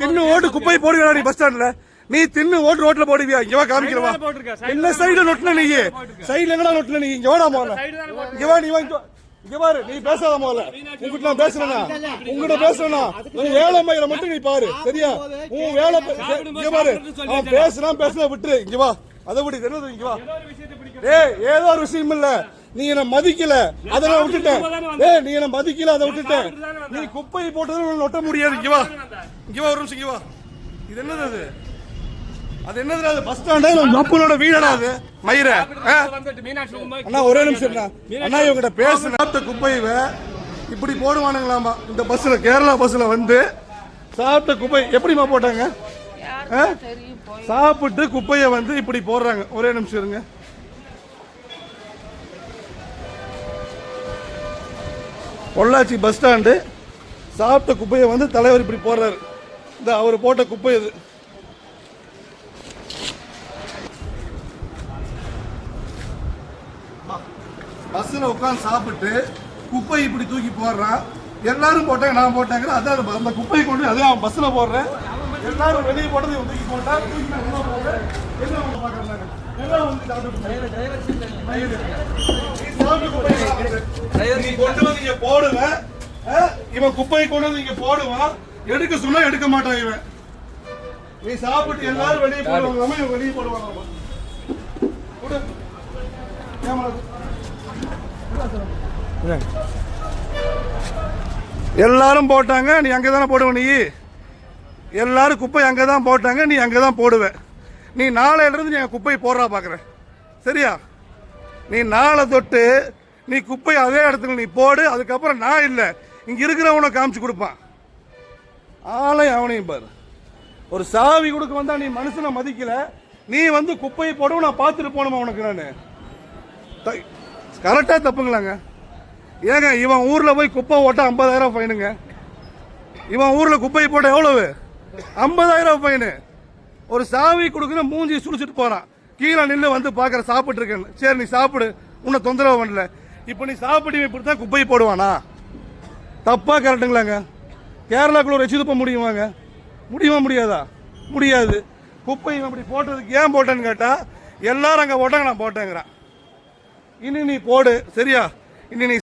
தின்னு ஓட்டு குப்பை போடுவியா நீ பஸ் ஸ்டாண்ட்ல நீ தின்னு ஓட்டு ரோட்ல போடுவியா? இங்க வா காமிக்கிறவா என்ன சைடுல நொட்டுல நீ? சைடுல எங்கடா நொட்டுல நீ? இங்க வாடா போட்டிருக்க. இங்க வா நீ வா. இங்க பாரு நீ பேசாத முதல்ல. உங்ககிட்ட நான் பேசுறேனா? உங்ககிட்ட பேசுறேனா? வேலை மயில மட்டும் நீ பாரு சரியா? உன் வேலை இங்க பாரு. அவன் பேசுறான் பேசுறத விட்டுரு. இங்க வா. அதை விட்டு என்னது இங்க வா. ஏய் ஏதோ ஒரு விஷயம் இல்ல. நீ என்ன மதிக்கல அதை நான் விட்டுட்டேன். ஏய் நீ என்ன மதிக்கல அதை விட்டுட்டேன். நீ குப்பை போட்டது உன்னை ஒட்ட முடியாது. இங்க வா. இங்க வா ஒரு நிமிஷம் இங்க வா. இது என்னது அது? அது என்னது அது? பஸ் ஸ்டாண்டா? இல்ல நப்பனோட வீடடா அது? மயிர. அண்ணா ஒரே நிமிஷம் அண்ணா. இவங்கிட்ட பேசு. சாப்பிட்ட குப்பையை இப்படி போடுவானுங்களாமா இந்த பஸ்ல கேரளா பஸ்ல வந்து சாப்பிட்ட குப்பை எப்படிமா போட்டாங்க? சாப்பிட்டு குப்பையை வந்து இப்படி போடுறாங்க. ஒரே நிமிஷம் இருங்க. Pollachi bus stand. சாப்பிட்ட குப்பையை வந்து தலைவர் இப்படி போடுறாரு. இந்த அவர் போட்ட குப்பை இது. பஸ்ஸில் உட்காந்து சாப்பிட்டு குப்பை இப்படி தூக்கி போடுறான். எல்லாரும் போட்டாங்க நான் போட்டாங்க அதான் அந்த- குப்பையை கொண்டு அதே அவன் பஸ்ஸில் போடுறேன். எல்லாரும் வெளியே போட்டது இவன் தூக்கி போட்டா தூக்கி நான் உள்ள போடுறேன். என்ன வந்து பார்க்கறாங்க எல்லாம் வந்து சாப்பிட்டு நீ குப்பையை கொண்டு வந்து இங்க போடுவேன்? இவன் குப்பையை கொண்டு வந்து இங்க போடுவான். எடுக்க சொன்னா எடுக்க மாட்டான் இவன். நீ சாப்பிட்டு எல்லாரும் வெளியே போடுவாங்க. இவன் வெளியே போடுவாங்க? எல்லாரும் போட்டாங்க. நீ அங்கே தானே போடுவ நீ? எல்லாரும் குப்பை அங்கே தான் போட்டாங்க. நீ அங்கே தான் போடுவ. நீ நாளையிலிருந்து நீ அங்க குப்பை போடுறா பார்க்குற சரியா? நீ நாளை தொட்டு நீ குப்பை அதே இடத்துல நீ போடு அதுக்கப்புறம் நான் இல்லை. இங்கே இருக்கிறவனை காமிச்சு கொடுப்பான். ஆளையும் அவனையும் பாரு. ஒரு சாவி கொடுக்க வந்தா நீ மனுஷனை மதிக்கல. நீ வந்து குப்பையை போடவும் நான் பார்த்துட்டு போனோமா உனக்கு நான்? கரெக்டாக தப்புங்களாங்க. ஏங்க இவன் ஊரில் போய் குப்பை ஓட்ட ஐம்பதாயிரம் ஃபைனுங்க. இவன் ஊரில் குப்பையை போட்ட எவ்வளவு? ஐம்பதாயிரம் ஃபைனு. ஒரு சாவி கொடுக்குற மூஞ்சி சுடிச்சிட்டு போகிறான் கீழே நின்று வந்து பார்க்குற சாப்பிட்ருக்கேன் சரி நீ சாப்பிடு. உன்னை தொந்தரவு பண்ணல. இப்போ நீ சாப்பிட்டு இப்படி தான் குப்பை போடுவானா? தப்பாக கரெக்டுங்களாங்க கேரளாக்குள்ள ஒரு எச்சு துப்ப முடியுமாங்க? முடியுமா முடியாதா? முடியாது. குப்பை அப்படி போட்டதுக்கு ஏன் போட்டேன்னு கேட்டால் எல்லாரும் அங்கே போட்டாங்க நான் போட்டேங்கிறான். இனி நீ போடு சரியா? இனி நீ